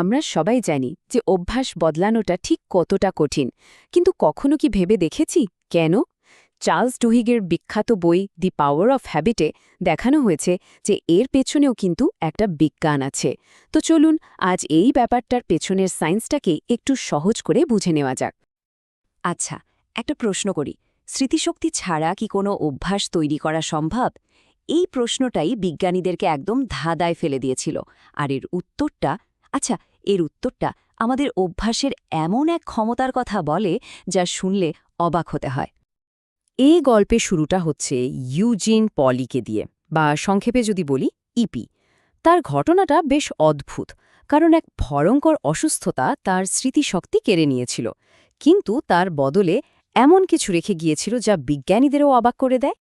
আমরা সবাই জানি যে অভ্যাস বদলানোটা ঠিক কতটা কঠিন। কিন্তু কখনো কি ভেবে দেখেছি? কেন? চার্লস ডুহিগের বিখ্যাত বই দি পাওয়ার অফ হ্যাবিটে দেখানো হয়েছে যে এর পেছনেও কিন্তু একটা বিজ্ঞান আছে। তো চলুন আজ এই ব্যাপারটার পেছনের সায়েন্সটাকে একটু সহজ করে বুঝে নেওয়া যাক। আচ্ছা একটা প্রশ্ন করি। স্মৃতিশক্তি ছাড়া কি কোনো অভ্যাস তৈরি করা সম্ভব? এই প্রশ্নটাই বিজ্ঞানীদেরকে একদম ধাঁধায় ফেলে দিয়েছিল, আর এর উত্তরটা আচ্ছা এর উত্তরটা আমাদের অভ্যাসের এমন এক ক্ষমতার কথা বলে যা শুনলে অবাক হতে হয়। এই গল্পে শুরুটা হচ্ছে ইউজিন পলিকে দিয়ে, বা সংক্ষেপে যদি বলি, ইপি। তার ঘটনাটা বেশ অদ্ভুত, কারণ এক ভয়ঙ্কর অসুস্থতা তার স্মৃতিশক্তি কেড়ে নিয়েছিল, কিন্তু তার বদলে এমন কিছু রেখে গিয়েছিল যা বিজ্ঞানীদেরও অবাক করে দেয়।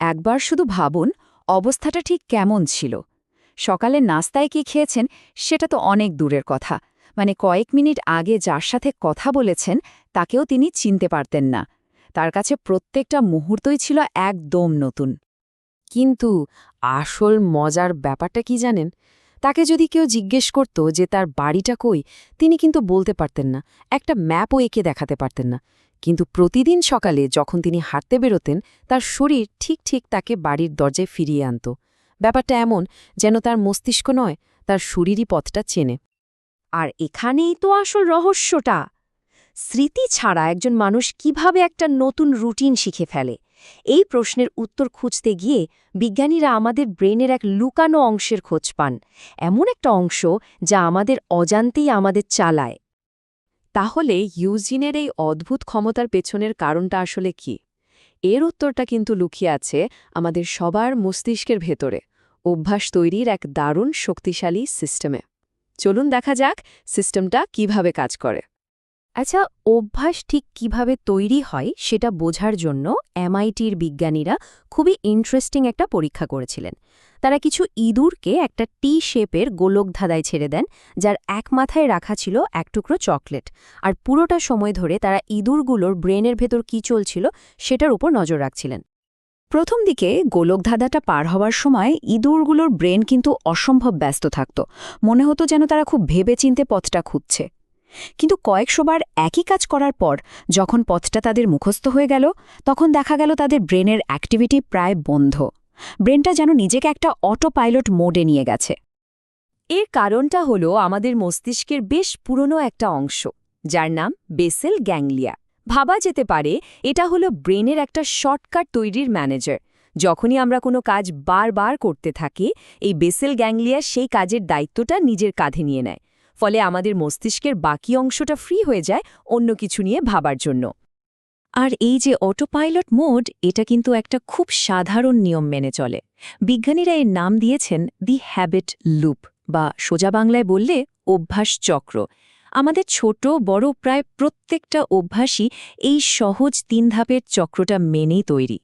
একবার শুধু ভাবুন, অবস্থাটা ঠিক কেমন ছিল। সকালে নাস্তায় কি খেয়েছেন সেটা তো অনেক দূরের কথা। মানে কয়েক মিনিট আগে যার সাথে কথা বলেছেন তাকেও তিনি চিনতে পারতেন না। তার কাছে প্রত্যেকটা মুহূর্তই ছিল একদম নতুন। কিন্তু আসল মজার ব্যাপারটা কি জানেন? তাকে যদি কেউ জিজ্ঞেস করত যে তার বাড়িটা কই, তিনি কিন্তু বলতে পারতেন না, একটা ম্যাপও এঁকে দেখাতে পারতেন না। কিন্তু প্রতিদিন সকালে যখন তিনি হাঁটতে বেরোতেন, তার শরীর ঠিক ঠিক তাকে বাড়ির দরজায় ফিরিয়ে আনত। ব্যাপারটা এমন যেন তার মস্তিষ্ক নয়, তার শরীরই পথটা চেনে। আর এখানেই তো আসল রহস্যটা। স্মৃতি ছাড়া একজন মানুষ কীভাবে একটা নতুন রুটিন শিখে ফেলে? এই প্রশ্নের উত্তর খুঁজতে গিয়ে বিজ্ঞানীরা আমাদের ব্রেনের এক লুকানো অংশের খোঁজ পান, এমন একটা অংশ যা আমাদের অজান্তেই আমাদের চালায়। তাহলে ইউজিনের এই অদ্ভুত ক্ষমতার পেছনের কারণটা আসলে কি? এর উত্তরটা কিন্তু লুকিয়ে আছে আমাদের সবার মস্তিষ্কের ভেতরে, অভ্যাস তৈরির এক দারুণ শক্তিশালী সিস্টেমে চলুন দেখা যাক সিস্টেমটা কীভাবে কাজ করে। আচ্ছা অভ্যাস ঠিক কীভাবে তৈরি হয় সেটা বোঝার জন্য এমআইটির বিজ্ঞানীরা খুবই ইন্টারেস্টিং একটা পরীক্ষা করেছিলেন। তারা কিছু ইঁদুরকে একটা টি শেপের গোলক ধাঁধায় ছেড়ে দেন, যার এক মাথায় রাখা ছিল এক টুকরো চকলেট। আর পুরোটা সময় ধরে তারা ইঁদুরগুলোর ব্রেনের ভেতর কি চলছিল সেটার উপর নজর রাখছিলেন। প্রথম দিকে গোলকধাঁধাটা পার হওয়ার সময় ইঁদুরগুলোর ব্রেন কিন্তু অসম্ভব ব্যস্ত থাকত। মনে হতো যেন তারা খুব ভেবেচিন্তে পথটা খুঁজছে। কিন্তু কয়েকশোবার একই কাজ করার পর যখন পথটা তাদের মুখস্থ হয়ে গেল, তখন দেখা গেল তাদের ব্রেনের অ্যাক্টিভিটি প্রায় বন্ধ। ব্রেনটা যেন নিজেকে একটা অটো পাইলট মোডে নিয়ে গেছে। এর কারণটা হলো আমাদের মস্তিষ্কের বেশ পুরনো একটা অংশ, যার নাম বেসেল গ্যাংলিয়া। ভাবা যেতে পারে এটা হলো ব্রেনের একটা শর্টকাট তৈরির ম্যানেজার। যখনই আমরা কোনো কাজ বারবার করতে থাকি, এই বেসেল গ্যাংলিয়া সেই কাজের দায়িত্বটা নিজের কাঁধে নিয়ে নেয়। ফলে আমাদের মস্তিষ্কের বাকি অংশটা ফ্রি হয়ে যায় অন্য কিছু নিয়ে ভাবার জন্য। আর এই যে অটোপাইলট মোড এটা কিন্তু একটা খুব সাধারণ নিয়ম মেনে চলে। বিজ্ঞানীরা এর নাম দিয়েছেন দি হ্যাবিট লুপ বা সোজা বাংলায় বললে অভ্যাস চক্র। আমাদের ছোট, বড়, প্রায় প্রত্যেকটা অভ্যাসই এই সহজ তিন ধাপের চক্রটা মেনেই তৈরি।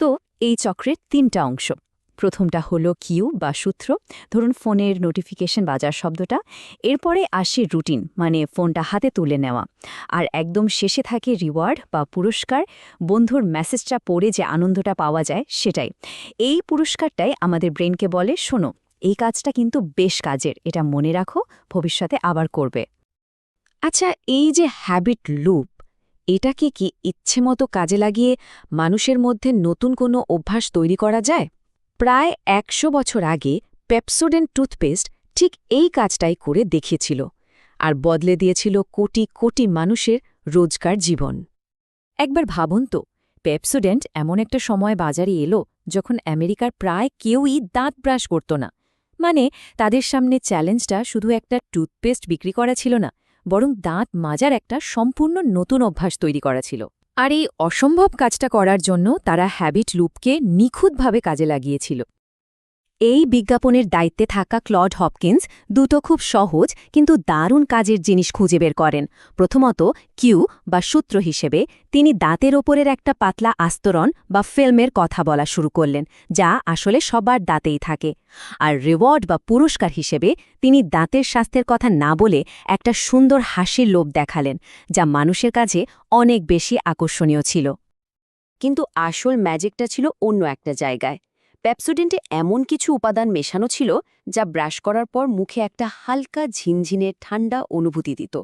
তো এই চক্রের তিনটা অংশ। প্রথমটা হলো কিউ বা সূত্র। ধরুন ফোনের নোটিফিকেশন বাজার শব্দটা। এরপরে আসে রুটিন মানে ফোনটা হাতে তুলে নেওয়া। আর একদম শেষে থাকে রিওয়ার্ড বা পুরস্কার। বন্ধুর মেসেজটা পড়ে যে আনন্দটা পাওয়া যায় সেটাই। এই পুরস্কারটাই আমাদের ব্রেনকে বলে, শোনো, এই কাজটা কিন্তু বেশ কাজের। এটা মনে রাখো, ভবিষ্যতে আবার করবে। আচ্ছা এই যে হ্যাবিট লুপ এটাকে কি ইচ্ছে মতো কাজে লাগিয়ে মানুষের মধ্যে নতুন কোনো অভ্যাস তৈরি করা যায়? প্রায় একশো বছর আগে পেপসোডেন্ট টুথপেস্ট ঠিক এই কাজটাই করে দেখিয়েছিল আর বদলে দিয়েছিল কোটি কোটি মানুষের রোজকার জীবন। একবার ভাবুন তো, পেপসোডেন্ট এমন একটা সময় বাজারে এলো যখন আমেরিকার প্রায় কেউই দাঁত ব্রাশ করত না। মানে তাদের সামনে চ্যালেঞ্জটা শুধু একটা টুথপেস্ট বিক্রি করা ছিল না, বরং দাঁত মাজার একটা সম্পূর্ণ নতুন অভ্যাস তৈরি করা ছিল। আর এই অসম্ভব কাজটা করার জন্য তারা হ্যাবিট লুপকে নিখুঁতভাবে কাজে লাগিয়েছিল। এই বিজ্ঞাপনের দায়িত্বে থাকা ক্লড হপকিন্স দুটো খুব সহজ কিন্তু দারুণ কাজের জিনিস খুঁজে বের করেন। প্রথমত, কিউ বা সূত্র হিসেবে তিনি দাঁতের ওপরের একটা পাতলা আস্তরণ বা ফিল্মের কথা বলা শুরু করলেন, যা আসলে সবার দাঁতেই থাকে। আর রিওয়ার্ড বা পুরস্কার হিসেবে তিনি দাঁতের স্বাস্থ্যের কথা না বলে একটা সুন্দর হাসির লোভ দেখালেন, যা মানুষের কাছে অনেক বেশি আকর্ষণীয় ছিল। কিন্তু আসল ম্যাজিকটা ছিল অন্য একটা জায়গায়। প্যাপসোডেন্টে এমন কিছু উপাদান মেশানো ছিল যা ব্রাশ করার পর মুখে একটা হালকা ঝিনঝিনে ঠান্ডা অনুভূতি দিত।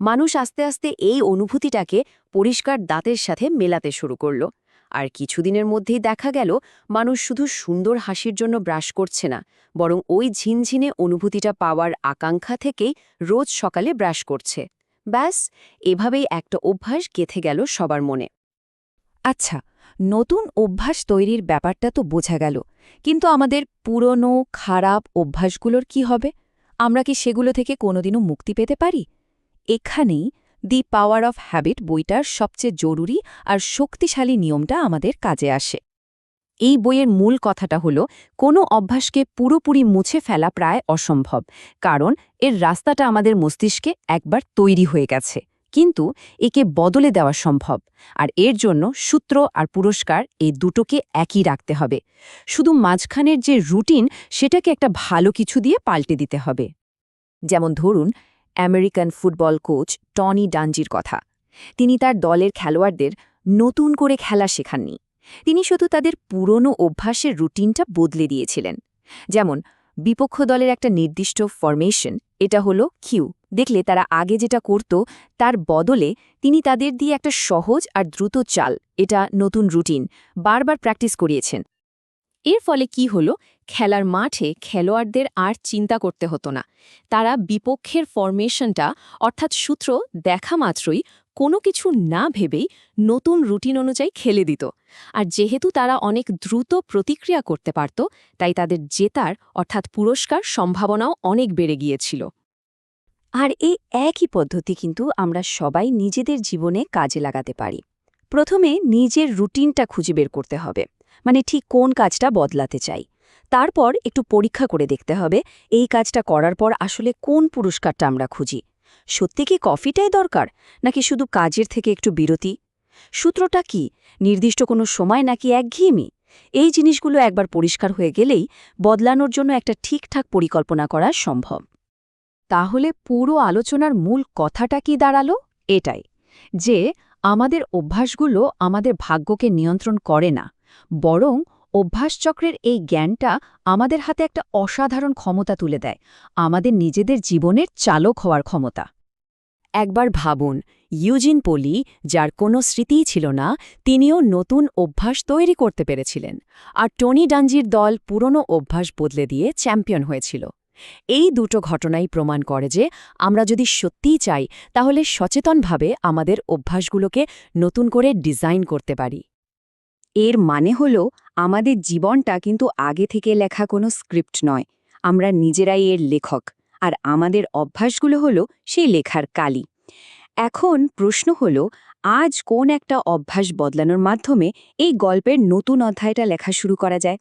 মানুষ আস্তে আস্তে এই অনুভূতিটাকে পরিষ্কার দাঁতের সাথে মেলাতে শুরু করল। আর কিছুদিনের মধ্যেই দেখা গেল, মানুষ শুধু সুন্দর হাসির জন্য ব্রাশ করছে না, বরং ওই ঝিনঝিনে অনুভূতিটা পাওয়ার আকাঙ্ক্ষা থেকেই রোজ সকালে ব্রাশ করছে। ব্যাস, এভাবেই একটা অভ্যাস গেথে গেল সবার মনে। আচ্ছা নতুন অভ্যাস তৈরির ব্যাপারটা তো বোঝা গেল। কিন্তু আমাদের পুরনো, খারাপ অভ্যাসগুলোর কি হবে? আমরা কি সেগুলো থেকে কোনোদিনও মুক্তি পেতে পারি? এখানেই দি পাওয়ার অফ হ্যাবিট বইটার সবচেয়ে জরুরি আর শক্তিশালী নিয়মটা আমাদের কাজে আসে। এই বইয়ের মূল কথাটা হল, কোনো অভ্যাসকে পুরোপুরি মুছে ফেলা প্রায় অসম্ভব, কারণ এর রাস্তাটা আমাদের মস্তিষ্কে একবার তৈরি হয়ে গেছে। কিন্তু একে বদলে দেওয়া সম্ভব। আর এর জন্য সূত্র আর পুরস্কার এই দুটোকে একই রাখতে হবে। শুধু মাঝখানের যে রুটিন, সেটাকে একটা ভালো কিছু দিয়ে পাল্টে দিতে হবে। যেমন ধরুন, আমেরিকান ফুটবল কোচ টনি ডানজির কথা। তিনি তার দলের খেলোয়াড়দের নতুন করে খেলা শেখাননি। তিনি শুধু তাদের পুরনো অভ্যাসের রুটিনটা বদলে দিয়েছিলেন। যেমন বিপক্ষ দলের একটা নির্দিষ্ট ফরমেশন এটা হলো কিউ দেখলে তারা আগে যেটা করত, তার বদলে তিনি তাদের দিয়ে একটা সহজ আর দ্রুত চাল, এটা নতুন রুটিন বারবার প্র্যাকটিস করিয়েছেন। এর ফলে কি হলো? খেলার মাঠে খেলোয়াড়দের আর চিন্তা করতে হতো না। তারা বিপক্ষের ফরমেশনটা অর্থাৎ সূত্র, দেখা মাত্রই কোনো কিছু না ভেবেই নতুন রুটিন অনুযায়ী খেলে দিত। আর যেহেতু তারা অনেক দ্রুত প্রতিক্রিয়া করতে পারত, তাই তাদের জেতার অর্থাৎ পুরস্কার সম্ভাবনাও অনেক বেড়ে গিয়েছিল। আর এই একই পদ্ধতি কিন্তু আমরা সবাই নিজেদের জীবনে কাজে লাগাতে পারি। প্রথমে নিজের রুটিনটা খুঁজে বের করতে হবে মানে ঠিক কোন কাজটা বদলাতে চাই। তারপর একটু পরীক্ষা করে দেখতে হবে, এই কাজটা করার পর আসলে কোন পুরস্কারটা আমরা খুঁজি। সত্যি কি কফিটাই দরকার, নাকি শুধু কাজের থেকে একটু বিরতি? সূত্রটা কি, নির্দিষ্ট কোনো সময় নাকি একঘেয়েমি? এই জিনিসগুলো একবার পরিষ্কার হয়ে গেলেই বদলানোর জন্য একটা ঠিকঠাক পরিকল্পনা করা সম্ভব। তাহলে পুরো আলোচনার মূল কথাটা কি দাঁড়াল? এটাই, যে আমাদের অভ্যাসগুলো আমাদের ভাগ্যকে নিয়ন্ত্রণ করে না, বরং অভ্যাসচক্রের এই জ্ঞানটা আমাদের হাতে একটা অসাধারণ ক্ষমতা তুলে দেয়, আমাদের নিজেদের জীবনের চালক হওয়ার ক্ষমতা। একবার ভাবুন, ইউজিন পলি, যার কোনো স্মৃতিই ছিল না, তিনিও নতুন অভ্যাস তৈরি করতে পেরেছিলেন, আর টনি ডানজির দল পুরনো অভ্যাস বদলে দিয়ে চ্যাম্পিয়ন হয়েছিল। এই দুটো ঘটনাই প্রমাণ করে যে আমরা যদি সত্যিই চাই, তাহলে সচেতনভাবে আমাদের অভ্যাসগুলোকে নতুন করে ডিজাইন করতে পারি। এর মানে হল, আমাদের জীবনটা কিন্তু আগে থেকে লেখা কোনো স্ক্রিপ্ট নয়। আমরা নিজেরাই এর লেখক, আর আমাদের অভ্যাসগুলো হলো সেই লেখার কালি। এখন প্রশ্ন হল, আজ কোন একটা অভ্যাস বদলানোর মাধ্যমে এই গল্পের নতুন অধ্যায়টা লেখা শুরু করা যায়?